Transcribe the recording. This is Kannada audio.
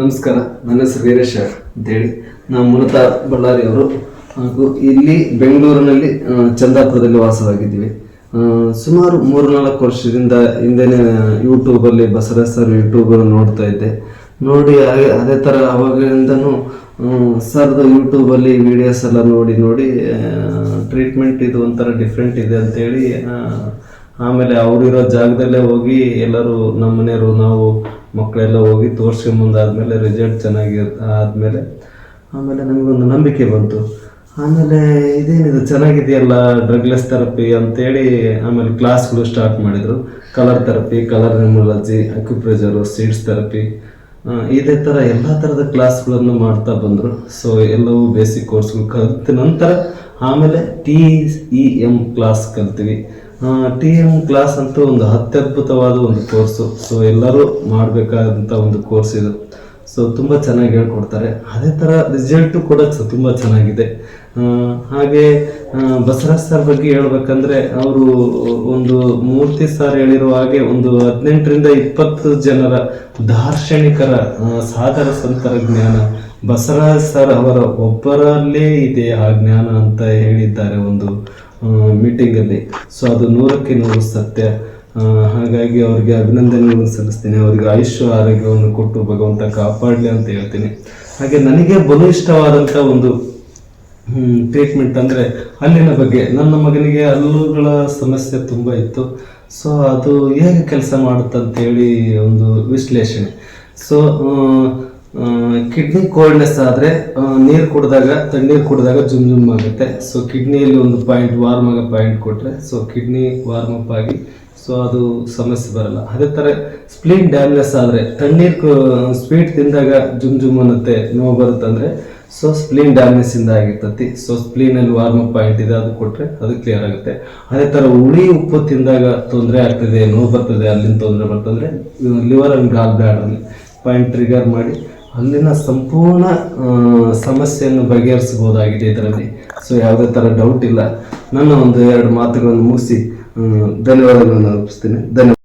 ನಮಸ್ಕಾರ, ನನ್ನ ಹೆಸರು ವೀರೇಶ ಅಂತೇಳಿ. ನಾವು ಮೂಲತಃ ಬಳ್ಳಾರಿಯವರು ಹಾಗೂ ಇಲ್ಲಿ ಬೆಂಗಳೂರಿನಲ್ಲಿ ಚಂದಾಪುರದಲ್ಲಿ ವಾಸವಾಗಿದ್ದೀವಿ. ಸುಮಾರು ಮೂರು ನಾಲ್ಕು ವರ್ಷದಿಂದ ಹಿಂದೆನೇ ಯೂಟ್ಯೂಬಲ್ಲಿ ಬಸವರಾಜ್ ಸರ್ ಯೂಟ್ಯೂಬ್ ನೋಡ್ತಾ ಇದ್ದೆ. ನೋಡಿ, ಹಾಗೆ, ಅದೇ ಥರ ಅವಾಗಿಂದನೂ ಸರ್ದು ಯೂಟ್ಯೂಬಲ್ಲಿ ವಿಡಿಯೋಸ್ ಎಲ್ಲ ನೋಡಿ ನೋಡಿ ಟ್ರೀಟ್ಮೆಂಟ್ ಇದು ಒಂಥರ ಡಿಫ್ರೆಂಟ್ ಇದೆ ಅಂತೇಳಿ ಆಮೇಲೆ ಅವರಿರೋ ಜಾಗದಲ್ಲೇ ಹೋಗಿ ಎಲ್ಲರೂ ನಮ್ಮ ಮನೆಯವರು, ನಾವು ಮಕ್ಕಳೆಲ್ಲ ಹೋಗಿ ತೋರಿಸ್ಕೊಂಬಂದಾದ್ಮೇಲೆ ರಿಸಲ್ಟ್ ಚೆನ್ನಾಗಿ ಆದಮೇಲೆ ಆಮೇಲೆ ನಮಗೊಂದು ನಂಬಿಕೆ ಬಂತು. ಆಮೇಲೆ ಇದೇನಿದು, ಚೆನ್ನಾಗಿದೆಯಲ್ಲ ಡ್ರಗ್ಲೆಸ್ ಥೆರಪಿ ಅಂತೇಳಿ ಆಮೇಲೆ ಕ್ಲಾಸ್ಗಳು ಸ್ಟಾರ್ಟ್ ಮಾಡಿದರು. Colour therapy colour numerology acupressure seeds therapy ಇದೇ ಥರ ಎಲ್ಲ ಥರದ ಕ್ಲಾಸ್ಗಳನ್ನು ಮಾಡ್ತಾ ಬಂದರು. ಸೊ ಎಲ್ಲವೂ ಬೇಸಿಕ್ ಕೋರ್ಸ್ಗಳು ಕಲಿತ ನಂತರ ಆಮೇಲೆ ಟಿ ಇ ಎಂ ಕ್ಲಾಸ್ ಕಲ್ತೀವಿ. ಟಿ ಎಂ ಕ್ಲಾಸ್ ಅಂತೂ ಒಂದು ಅತ್ಯದ್ಭುತವಾದ ಒಂದು ಕೋರ್ಸು ಸೊ ಎಲ್ಲರೂ ಮಾಡಬೇಕಾದಂಥ ಒಂದು ಕೋರ್ಸ್ ಇದು. ಸೊ ತುಂಬ ಚೆನ್ನಾಗಿ ಹೇಳ್ಕೊಡ್ತಾರೆ. ಅದೇ ಥರ ರಿಸಲ್ಟು ಕೂಡ ತುಂಬ ಚೆನ್ನಾಗಿದೆ. ಹಾಗೆ ಬಸವರಾಜ್ ಸರ್ ಬಗ್ಗೆ ಹೇಳ್ಬೇಕಂದ್ರೆ ಅವರು ಒಂದು ಮೂರ್ತಿ ಸರ್ ಹೇಳಿರೋ ಹಾಗೆ ಒಂದು ಹದಿನೆಂಟರಿಂದ ಇಪ್ಪತ್ತು ಜನರ ದಾರ್ಶನಿಕರ ಆ, ಸಂತರ ಜ್ಞಾನ ಬಸವರಾಜ್ ಸರ್ ಅವರ ಒಬ್ಬರಲ್ಲೇ ಇದೆ ಆ ಜ್ಞಾನ ಅಂತ ಹೇಳಿದ್ದಾರೆ ಒಂದು ಮೀಟಿಂಗಲ್ಲಿ ಸೊ ಅದು ನೂರಕ್ಕೆ ನೂರು ಸತ್ಯ. ಹಾಗಾಗಿ ಅವರಿಗೆ ಅಭಿನಂದನೆಗಳನ್ನು ಸಲ್ಲಿಸ್ತೇನೆ. ಅವರಿಗೆ ಆಯುಷ್ಯ ಆರೋಗ್ಯವನ್ನು ಕೊಟ್ಟು ಭಗವಂತ ಕಾಪಾಡಲಿ ಅಂತ ಹೇಳ್ತೀನಿ. ಹಾಗೆ ನನಗೆ ಬಲು ಇಷ್ಟವಾದಂಥ ಒಂದು ಟ್ರೀಟ್ಮೆಂಟ್ ಅಂದರೆ ಅಲ್ಲಿನ ಬಗ್ಗೆ. ನನ್ನ ಮಗನಿಗೆ ಹಲ್ಲುಗಳ ಸಮಸ್ಯೆ ತುಂಬ ಇತ್ತು. ಸೊ ಅದು ಹೇಗೆ ಕೆಲಸ ಮಾಡುತ್ತಂತೇಳಿ ಒಂದು ವಿಶ್ಲೇಷಣೆ. ಸೊ ಕಿಡ್ನಿ ಕೋಲ್ಡ್ನೆಸ್ ಆದರೆ ನೀರು ಕುಡಿದಾಗ, ತಣ್ಣೀರು ಕುಡಿದಾಗ ಜುಮ್ ಜುಮ್ ಆಗುತ್ತೆ. ಸೊ ಕಿಡ್ನಿಯಲ್ಲಿ ಒಂದು ಪಾಯಿಂಟ್ ವಾರ್ಮ್ ಆಗೋ ಪಾಯಿಂಟ್ ಕೊಟ್ಟರೆ ಸೊ ಕಿಡ್ನಿ ವಾರ್ಮ್ ಅಪ್ ಆಗಿ ಸೊ ಅದು ಸಮಸ್ಯೆ ಬರಲ್ಲ. ಅದೇ ಥರ ಸ್ಪ್ಲೀನ್ ಡ್ಯಾಮ್ನೆಸ್ ಆದರೆ, ತಣ್ಣೀರು ಸ್ವೀಟ್ ತಿಂದಾಗ ಜುಮ್ ಜುಮ್ ಅನ್ನತ್ತೆ, ನೋವು ಬರುತ್ತಂದರೆ ಸೊ ಸ್ಪ್ಲೀನ್ ಡ್ಯಾಮ್ನೆಸ್ ಇಂದ ಆಗಿರ್ತತಿ. ಸೊ ಸ್ಪ್ಲೀನಲ್ಲಿ ವಾರ್ಮ್ ಅಪ್ ಪಾಯಿಂಟ್ ಇದೆ, ಅದು ಕೊಟ್ಟರೆ ಅದು ಕ್ಲಿಯರ್ ಆಗುತ್ತೆ. ಅದೇ ಥರ ಹುಳಿ ಉಪ್ಪು ತಿಂದಾಗ ತೊಂದರೆ ಆಗ್ತದೆ, ನೋವು ಬರ್ತದೆ, ಅಲ್ಲಿಂದ ತೊಂದರೆ ಬರ್ತಂದರೆ ಲಿವರ್ ಅಂಡ್ ಗಾಲ್ ಬ್ಲಾಡರ್ಲಿ ಪಾಯಿಂಟ್ ಟ್ರಿಗರ್ ಮಾಡಿ ಅಲ್ಲಿನ ಸಂಪೂರ್ಣ ಸಮಸ್ಯೆಯನ್ನು ಬಗೆಹರಿಸಬಹುದಾಗಿದೆ ಇದರಲ್ಲಿ. ಸೊ ಯಾವುದೇ ಥರ ಡೌಟ್ ಇಲ್ಲ. ನನ್ನ ಒಂದು ಎರಡು ಮಾತುಗಳನ್ನು ಮುಗಿಸಿ ಧನ್ಯವಾದಗಳನ್ನು ಅರ್ಪಿಸ್ತೀನಿ. ಧನ್ಯವಾದ.